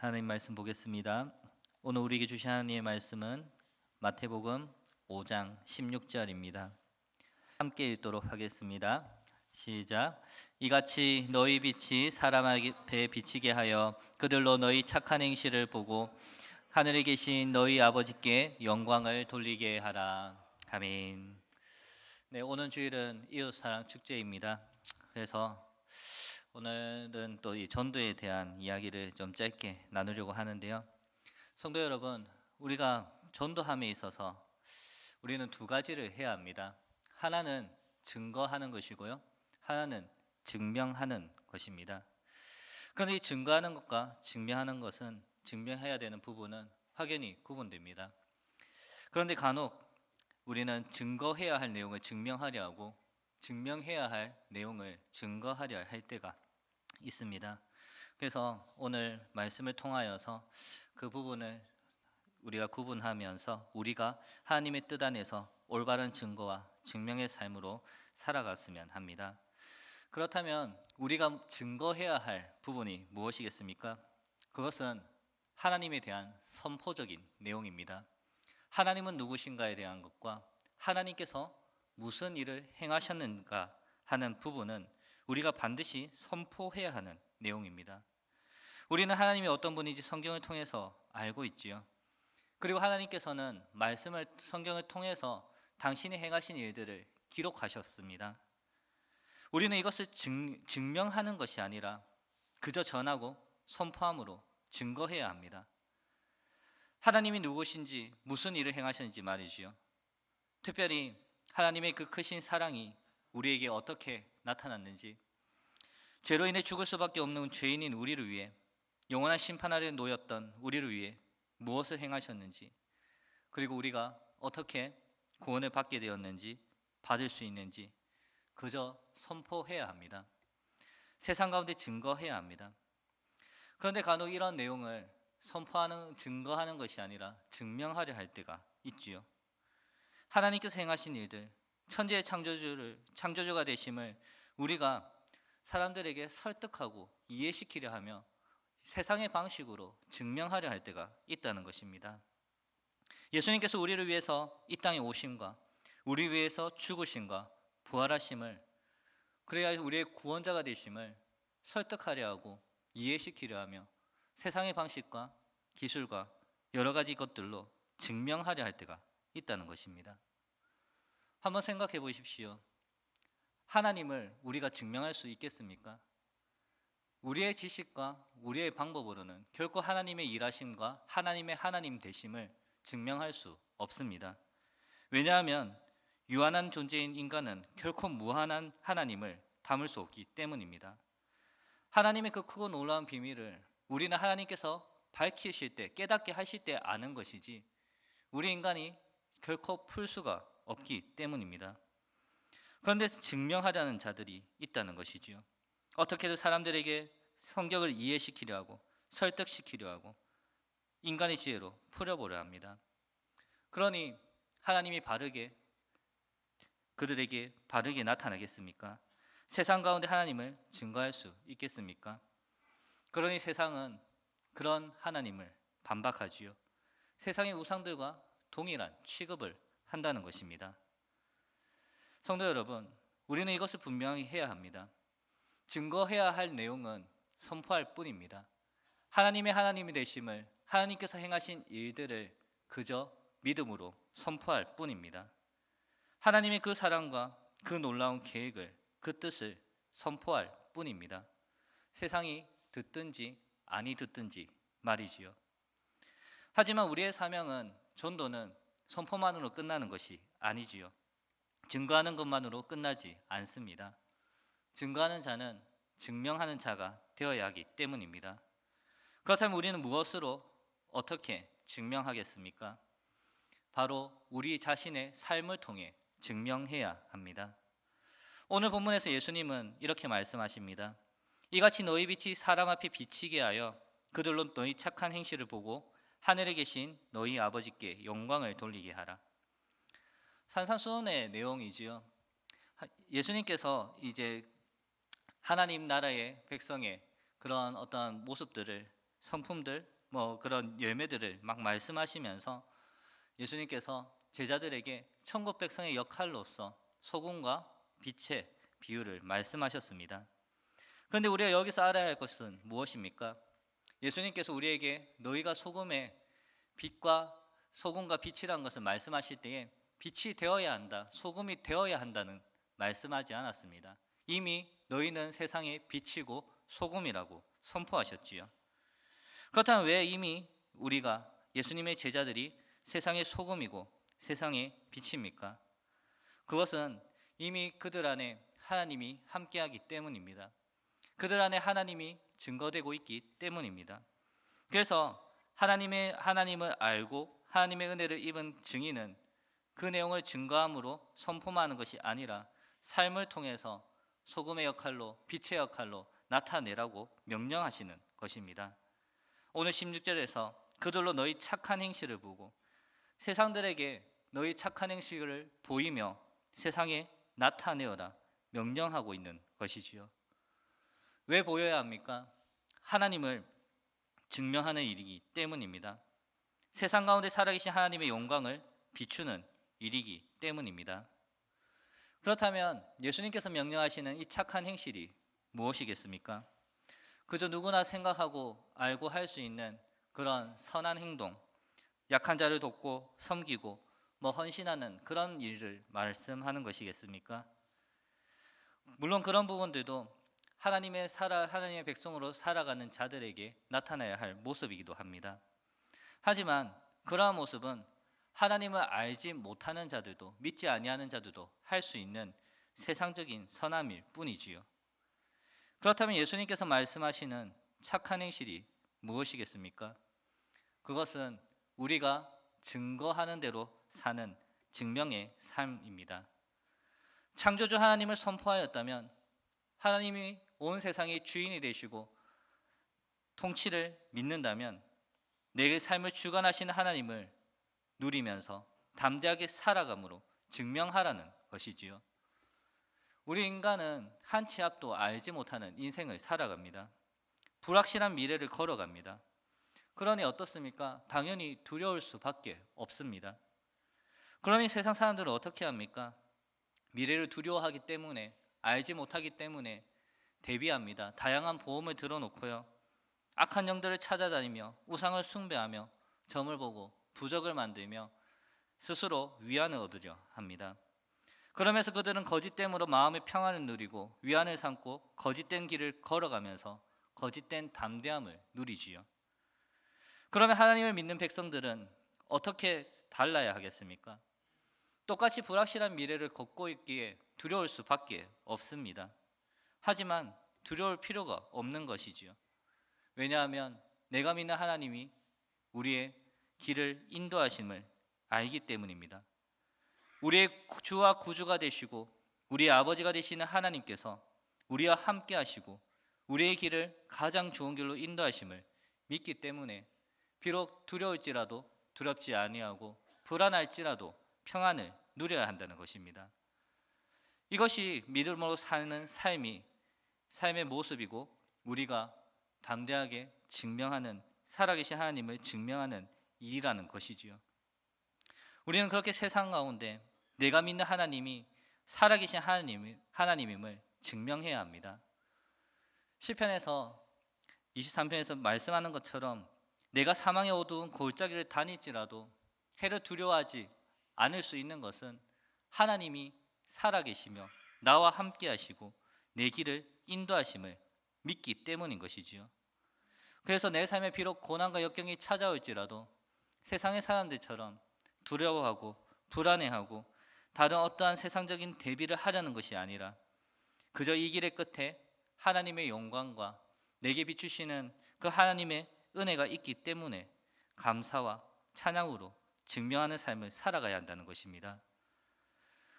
하나님 말씀 보겠습니다. 오늘 우리에게 주신 하나님의 말씀은 마태복음 5장 16절입니다. 함께 읽도록 하겠습니다. 시작. 이같이 너희 빛이 사람 앞에 비치게 하여 그들로 너희 착한 행실을 보고 하늘에 계신 너희 아버지께 영광을 돌리게 하라. 아멘. 네, 오늘 주일은 이웃 사랑 축제입니다. 그래서 오늘은 또 이 전도에 대한 이야기를 좀 짧게 나누려고 하는데요. 성도 여러분, 우리가 전도함에 있어서 우리는 두 가지를 해야 합니다. 하나는 증거하는 것이고요. 하나는 증명하는 것입니다. 그런데 이 증거하는 것과 증명하는 것은 증명해야 되는 부분은 확연히 구분됩니다. 그런데 간혹 우리는 증거해야 할 내용을 증명하려 하고 증명해야 할 내용을 증거하려 할 때가 있습니다. 그래서 오늘 말씀을 통하여서 그 부분을 우리가 구분하면서 우리가 하나님의 뜻 안에서 올바른 증거와 증명의 삶으로 살아갔으면 합니다. 그렇다면 우리가 증거해야 할 부분이 무엇이겠습니까? 그것은 하나님에 대한 선포적인 내용입니다. 하나님은 누구신가에 대한 것과 하나님께서 무슨 일을 행하셨는가 하는 부분은 우리가 반드시 선포해야 하는 내용입니다. 우리는 하나님이 어떤 분인지 성경을 통해서 알고 있지요. 그리고 하나님께서는 말씀을 성경을 통해서 당신이 행하신 일들을 기록하셨습니다. 우리는 이것을 증, 증명하는 것이 아니라 그저 전하고 선포함으로 증거해야 합니다. 하나님이 누구신지 무슨 일을 행하셨는지 말이지요. 특별히 하나님의 그 크신 사랑이 우리에게 어떻게 나타났는지 죄로 인해 죽을 수밖에 없는 죄인인 우리를 위해 영원한 심판 아래 놓였던 우리를 위해 무엇을 행하셨는지 그리고 우리가 어떻게 구원을 받게 되었는지 받을 수 있는지 그저 선포해야 합니다. 세상 가운데 증거해야 합니다. 그런데 간혹 이런 내용을 선포하는 증거하는 것이 아니라 증명하려 할 때가 있지요. 하나님께서 행하신 일들, 천지의 창조주를 창조주가 되심을 우리가 사람들에게 설득하고 이해시키려 하며 세상의 방식으로 증명하려 할 때가 있다는 것입니다. 예수님께서 우리를 위해서 이 땅에 오심과 우리 위해서 죽으심과 부활하심을 그래야 우리의 구원자가 되심을 설득하려 하고 이해시키려 하며 세상의 방식과 기술과 여러 가지 것들로 증명하려 할 때가 있다는 것입니다. 한번 생각해 보십시오. 하나님을 우리가 증명할 수 있겠습니까? 우리의 지식과 우리의 방법으로는 결코 하나님의 일하심과 하나님의 하나님 되심을 증명할 수 없습니다. 왜냐하면 유한한 존재인 인간은 결코 무한한 하나님을 담을 수 없기 때문입니다. 하나님의 그 크고 놀라운 비밀을 우리는 하나님께서 밝히실 때 깨닫게 하실 때 아는 것이지 우리 인간이 결코 풀 수가 없기 때문입니다. 그런데 증명하려는 자들이 있다는 것이지요. 어떻게든 사람들에게 성경을 이해시키려 하고 설득시키려 하고 인간의 지혜로 풀어보려 합니다. 그러니 하나님이 바르게 그들에게 바르게 나타나겠습니까? 세상 가운데 하나님을 증거할 수 있겠습니까? 그러니 세상은 그런 하나님을 반박하지요. 세상의 우상들과 동일한 취급을 한다는 것입니다. 성도 여러분, 우리는 이것을 분명히 해야 합니다. 증거해야 할 내용은 선포할 뿐입니다. 하나님의 하나님이 되심을 하나님께서 행하신 일들을 그저 믿음으로 선포할 뿐입니다. 하나님의 그 사랑과 그 놀라운 계획을 그 뜻을 선포할 뿐입니다. 세상이 듣든지 아니 듣든지 말이지요. 하지만 우리의 사명은 전도는 선포만으로 끝나는 것이 아니지요. 증거하는 것만으로 끝나지 않습니다. 증거하는 자는 증명하는 자가 되어야 하기 때문입니다. 그렇다면 우리는 무엇으로 어떻게 증명하겠습니까? 바로 우리 자신의 삶을 통해 증명해야 합니다. 오늘 본문에서 예수님은 이렇게 말씀하십니다. 이같이 너희 빛이 사람 앞에 비치게 하여 그들로 너희 착한 행실을 보고 하늘에 계신 너희 아버지께 영광을 돌리게 하라. 산산수훈의 내용이지요. 예수님께서 이제 하나님 나라의 백성의 그런 어떤 모습들을 성품들 뭐 그런 열매들을 막 말씀하시면서 예수님께서 제자들에게 천국 백성의 역할로서 소금과 빛의 비유를 말씀하셨습니다. 그런데 우리가 여기서 알아야 할 것은 무엇입니까? 예수님께서 우리에게 너희가 소금의 빛과 소금과 빛이라는 것을 말씀하실 때에 빛이 되어야 한다, 소금이 되어야 한다는 말씀하지 않았습니다. 이미 너희는 세상의 빛이고 소금이라고 선포하셨지요. 그렇다면 왜 이미 우리가 예수님의 제자들이 세상의 소금이고 세상의 빛입니까? 그것은 이미 그들 안에 하나님이 함께하기 때문입니다. 그들 안에 하나님이 증거되고 있기 때문입니다. 그래서 하나님의 하나님을 알고 하나님의 은혜를 입은 증인은 그 내용을 증거함으로 선포하는 것이 아니라 삶을 통해서 소금의 역할로 빛의 역할로 나타내라고 명령하시는 것입니다. 오늘 16절에서 그들로 너희 착한 행실을 보고 세상들에게 너희 착한 행실을 보이며 세상에 나타내어라 명령하고 있는 것이지요. 왜 보여야 합니까? 하나님을 증명하는 일이기 때문입니다. 세상 가운데 살아계신 하나님의 영광을 비추는 일이기 때문입니다. 그렇다면 예수님께서 명령하시는 이 착한 행실이 무엇이겠습니까? 그저 누구나 생각하고 알고 할 수 있는 그런 선한 행동, 약한 자를 돕고 섬기고 뭐 헌신하는 그런 일을 말씀하는 것이겠습니까? 물론 그런 부분들도 하나님의 살아 하나님의 백성으로 살아가는 자들에게 나타나야 할 모습이기도 합니다. 하지만 그러한 모습은 하나님을 알지 못하는 자들도 믿지 아니하는 자들도 할 수 있는 세상적인 선함일 뿐이지요. 그렇다면 예수님께서 말씀하시는 착한 행실이 무엇이겠습니까? 그것은 우리가 증거하는 대로 사는 증명의 삶입니다. 창조주 하나님을 선포하였다면 하나님이 온 세상의 주인이 되시고 통치를 믿는다면 내 삶을 주관하시는 하나님을 누리면서 담대하게 살아감으로 증명하라는 것이지요. 우리 인간은 한 치 앞도 알지 못하는 인생을 살아갑니다. 불확실한 미래를 걸어갑니다. 그러니 어떻습니까? 당연히 두려울 수밖에 없습니다. 그러니 세상 사람들은 어떻게 합니까? 미래를 두려워하기 때문에 알지 못하기 때문에 대비합니다. 다양한 보험을 들어놓고요. 악한 영들을 찾아다니며 우상을 숭배하며 점을 보고 부적을 만들며 스스로 위안을 얻으려 합니다. 그러면서 그들은 거짓됨으로 마음의 평안을 누리고 위안을 삼고 거짓된 길을 걸어가면서 거짓된 담대함을 누리지요. 그러면 하나님을 믿는 백성들은 어떻게 달라야 하겠습니까? 똑같이 불확실한 미래를 걷고 있기에 두려울 수밖에 없습니다. 하지만 두려울 필요가 없는 것이지요. 왜냐하면 내가 믿는 하나님이 우리의 길을 인도하심을 알기 때문입니다. 우리의 주와 구주가 되시고 우리의 아버지가 되시는 하나님께서 우리와 함께 하시고 우리의 길을 가장 좋은 길로 인도하심을 믿기 때문에 비록 두려울지라도 두렵지 아니하고 불안할지라도 평안을 누려야 한다는 것입니다. 이것이 믿음으로 사는 삶이 삶의 모습이고 우리가 담대하게 증명하는 살아계신 하나님을 증명하는 일이라는 것이지요. 우리는 그렇게 세상 가운데 내가 믿는 하나님이 살아계신 하나님, 하나님임을 증명해야 합니다. 시편에서 23편에서 말씀하는 것처럼 내가 사망의 어두운 골짜기를 다닐지라도 해를 두려워하지 않을 수 있는 것은 하나님이 살아계시며 나와 함께 하시고 내 길을 인도하심을 믿기 때문인 것이지요. 그래서 내 삶에 비록 고난과 역경이 찾아올지라도 세상의 사람들처럼 두려워하고 불안해하고 다른 어떠한 세상적인 대비를 하려는 것이 아니라 그저 이 길의 끝에 하나님의 영광과 내게 비추시는 그 하나님의 은혜가 있기 때문에 감사와 찬양으로 증명하는 삶을 살아가야 한다는 것입니다.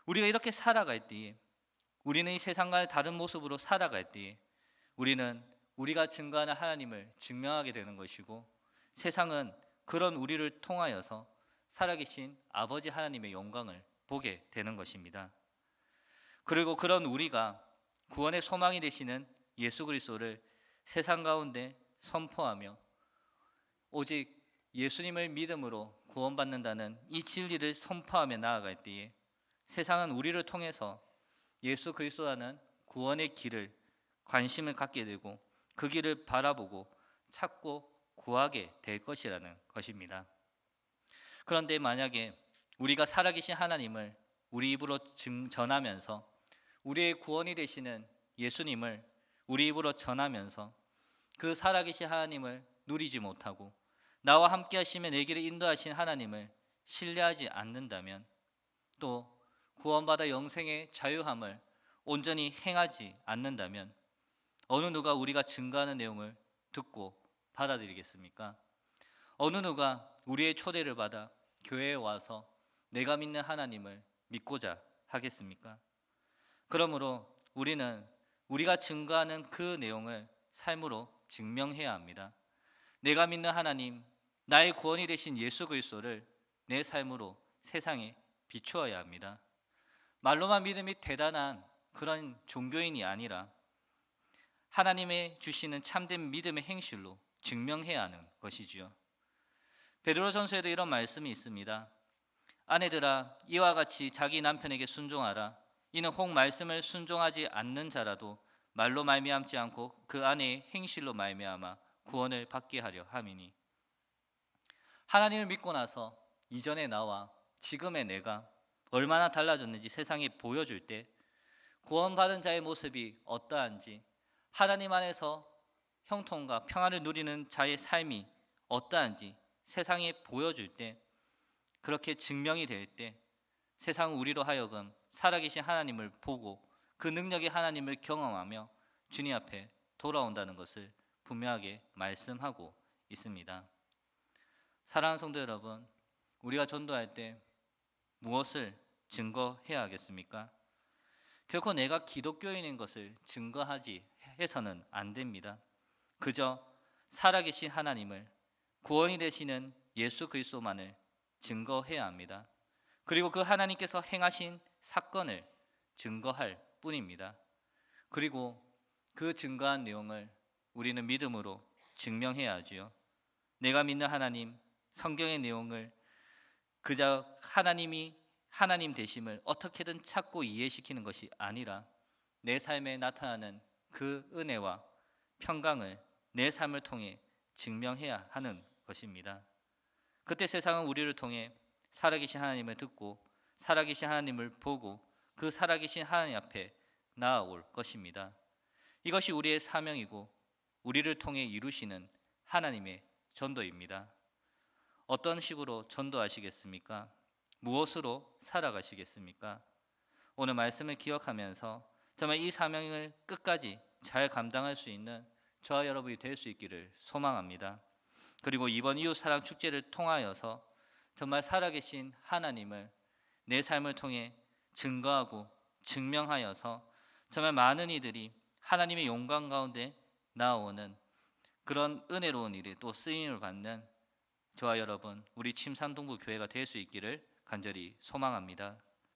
우리가 이렇게 살아갈 때에 우리는 이 세상과의 다른 모습으로 살아갈 때에 우리는 우리가 증거하는 하나님을 증명하게 되는 것이고 세상은 그런 우리를 통하여서 살아계신 아버지 하나님의 영광을 보게 되는 것입니다. 그리고 그런 우리가 구원의 소망이 되시는 예수 그리스도를 세상 가운데 선포하며 오직 예수님을 믿음으로 구원받는다는 이 진리를 선포하며 나아갈 때에 세상은 우리를 통해서 예수 그리스도라는 구원의 길을 관심을 갖게 되고 그 길을 바라보고 찾고 구하게 될 것이라는 것입니다. 그런데 만약에 우리가 살아계신 하나님을 우리 입으로 증- 전하면서 우리의 구원이 되시는 예수님을 우리 입으로 전하면서 그 살아계신 하나님을 누리지 못하고 나와 함께 하시며 내 길을 인도하신 하나님을 신뢰하지 않는다면 또 구원받아 영생의 자유함을 온전히 행하지 않는다면 어느 누가 우리가 증거하는 내용을 듣고 받아들이겠습니까? 어느 누가 우리의 초대를 받아 교회에 와서 내가 믿는 하나님을 믿고자 하겠습니까? 그러므로 우리는 우리가 증거하는 그 내용을 삶으로 증명해야 합니다. 내가 믿는 하나님, 나의 구원이 되신 예수 그리스도를 내 삶으로 세상에 비추어야 합니다. 말로만 믿음이 대단한 그런 종교인이 아니라 하나님의 주시는 참된 믿음의 행실로 증명해야 하는 것이지요. 베드로 전서에도 이런 말씀이 있습니다. 아내들아 이와 같이 자기 남편에게 순종하라. 이는 혹 말씀을 순종하지 않는 자라도 말로 말미암지 않고 그 아내의 행실로 말미암아 구원을 받게 하려 함이니 하나님을 믿고 나서 이전의 나와 지금의 내가 얼마나 달라졌는지 세상에 보여줄 때 구원받은 자의 모습이 어떠한지 하나님 안에서 형통과 평안을 누리는 자의 삶이 어떠한지 세상에 보여줄 때 그렇게 증명이 될 때 세상은 우리로 하여금 살아계신 하나님을 보고 그 능력의 하나님을 경험하며 주님 앞에 돌아온다는 것을 분명하게 말씀하고 있습니다. 사랑하는 성도 여러분, 우리가 전도할 때 무엇을 증거해야 하겠습니까? 결코 내가 기독교인인 것을 증거하지 해서는 안 됩니다. 그저 살아계신 하나님을 구원이 되시는 예수 그리스도만을 증거해야 합니다. 그리고 그 하나님께서 행하신 사건을 증거할 뿐입니다. 그리고 그 증거한 내용을 우리는 믿음으로 증명해야 하지요. 내가 믿는 하나님, 성경의 내용을 그저 하나님이 하나님 되심을 어떻게든 찾고 이해시키는 것이 아니라 내 삶에 나타나는 그 은혜와 평강을 내 삶을 통해 증명해야 하는 것입니다. 그때 세상은 우리를 통해 살아계신 하나님을 듣고 살아계신 하나님을 보고 그 살아계신 하나님 앞에 나아올 것입니다. 이것이 우리의 사명이고 우리를 통해 이루시는 하나님의 전도입니다. 어떤 식으로 전도하시겠습니까? 무엇으로 살아가시겠습니까? 오늘 말씀을 기억하면서 정말 이 사명을 끝까지 잘 감당할 수 있는 저와 여러분이 될 수 있기를 소망합니다. 그리고 이번 이웃 사랑 축제를 통하여서 정말 살아계신 하나님을 내 삶을 통해 증거하고 증명하여서 정말 많은 이들이 하나님의 영광 가운데 나오는 그런 은혜로운 일이 또 쓰임을 받는 저와 여러분 우리 침산동부 교회가 될 수 있기를 간절히 소망합니다.